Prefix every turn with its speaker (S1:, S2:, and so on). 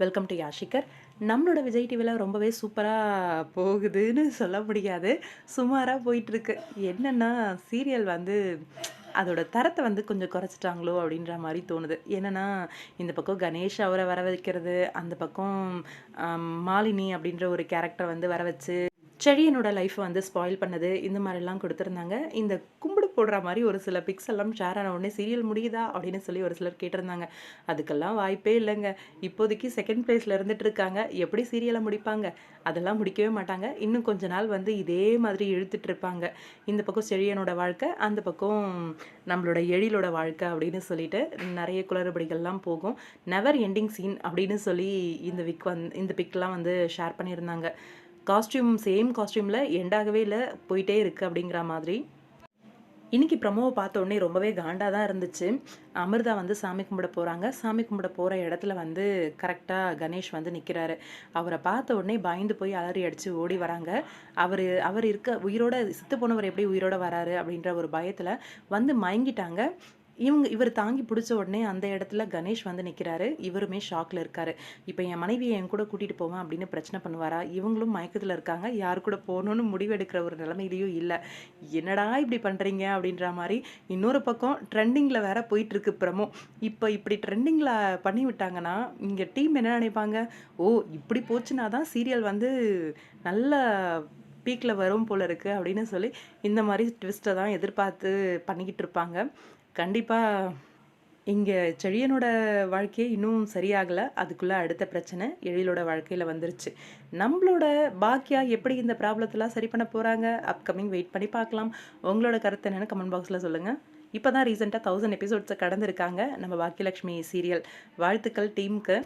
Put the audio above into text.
S1: Welcome to யாஷிகர் நம்மளோட விஜய் டிவியில் ரொம்பவே சூப்பராக போகுதுன்னு சொல்ல முடியாது. சுமாராக போயிட்டுருக்கு. என்னென்னா சீரியல் வந்து அதோட தரத்தை வந்து கொஞ்சம் குறைச்சிட்டாங்களோ அப்படின்ற மாதிரி தோணுது. என்னென்னா இந்த பக்கம் கணேஷ் அவரை வர வைக்கிறது அந்த பக்கம் மாலினி அப்படின்ற ஒரு கேரக்டர் வந்து வர வச்சு செழியனோட லைஃப்பை வந்து ஸ்பாயில் பண்ணது இந்த மாதிரிலாம் கொடுத்துருந்தாங்க. இந்த கும்பிடு போடுற மாதிரி ஒரு சில பிக்ஸ் எல்லாம் ஷேர் ஆன உடனே சீரியல் முடியுதா அப்படின்னு சொல்லி ஒரு சிலர் கேட்டிருந்தாங்க. அதுக்கெல்லாம் வாய்ப்பே இல்லைங்க. இப்போதைக்கு செகண்ட் பிளேஸில் இருந்துட்டு இருக்காங்க. எப்படி சீரியலை முடிப்பாங்க? அதெல்லாம் முடிக்கவே மாட்டாங்க. இன்னும் கொஞ்ச நாள் வந்து இதே மாதிரி இழுத்துட்டு இருப்பாங்க. இந்த பக்கம் செழியனோட வாழ்க்கை அந்த பக்கம் நம்மளோட எழிலோட வாழ்க்கை அப்படின்னு சொல்லிட்டு நிறைய குளறுபடிகள்லாம் போகும். நெவர் எண்டிங் சீன் அப்படின்னு சொல்லி இந்த விக் வந் இந்த பிக்லாம் வந்து ஷேர் பண்ணியிருந்தாங்க. காஸ்டியூம் சேம் காஸ்டியூமில் எண்டாகவே இல்லை போயிட்டே இருக்குது அப்படிங்கிற மாதிரி. இன்னைக்கு ப்ரமோவை பார்த்த உடனே ரொம்பவே காண்டாக தான் இருந்துச்சு. அமிர்தா வந்து சாமி கும்பிட போகிறாங்க சாமி கும்பிட போகிற இடத்துல வந்து கரெக்டாக கணேஷ் வந்து நிற்கிறாரு அவரை பார்த்த உடனே பயந்து போய் அலறி அடித்து ஓடி வராங்க. அவர் அவர் இருக்க உயிரோட சித்து போனவர் எப்படி உயிரோட வராரு அப்படின்ற ஒரு பயத்தில் வந்து மயங்கிட்டாங்க. இவங்க இவர் தாங்கி பிடிச்ச உடனே அந்த இடத்துல கணேஷ் வந்து நிற்கிறாரு இவருமே ஷாக்கில் இருக்காரு. இப்போ என் மனைவியை என் கூட கூட்டிகிட்டு போவேன் அப்படின்னு பிரச்சனை பண்ணுவாரா? இவங்களும் மயக்கத்தில் இருக்காங்க. யார் கூட போகணும்னு முடிவெடுக்கிற ஒரு நிலைமையிலையும் இல்லை. என்னடா இப்படி பண்ணுறீங்க அப்படின்ற மாதிரி இன்னொரு பக்கம் ட்ரெண்டிங்கில் வேற போயிட்டுருக்கு பிரமோ. ப்ரமோ இப்போ இப்படி ட்ரெண்டிங்கில் பண்ணி விட்டாங்கன்னா இங்கே டீம் என்ன நினைப்பாங்க? ஓ இப்படி போச்சுன்னா தான் சீரியல் வந்து நல்ல பீக்கில் வரும் போல இருக்குது அப்படின்னு சொல்லி இந்த மாதிரி ட்விஸ்ட்டை தான் எதிர்பார்த்து பண்ணிக்கிட்டு இருப்பாங்க. கண்டிப்பாக இங்கே செழியனோட வாழ்க்கையே இன்னும் சரியாகலை. அதுக்குள்ளே அடுத்த பிரச்சனை எழிலோட வாழ்க்கையில் வந்துருச்சு. நம்மளோட பாக்கியா எப்படி இந்த ப்ராப்ளத்தெல்லாம் சரி பண்ண போகிறாங்க அப்கமிங் வெயிட் பண்ணி பார்க்கலாம். உங்களோட கருத்து என்னென்னு கமெண்ட் பாக்ஸில் சொல்லுங்கள் இப்போ தான் ரீசெண்டாக தௌசண்ட் எபிசோட்ஸை கடந்திருக்காங்க. நம்ம பாக்கியலக்ஷ்மி சீரியல் வாழ்த்துக்கள் டீமுக்கு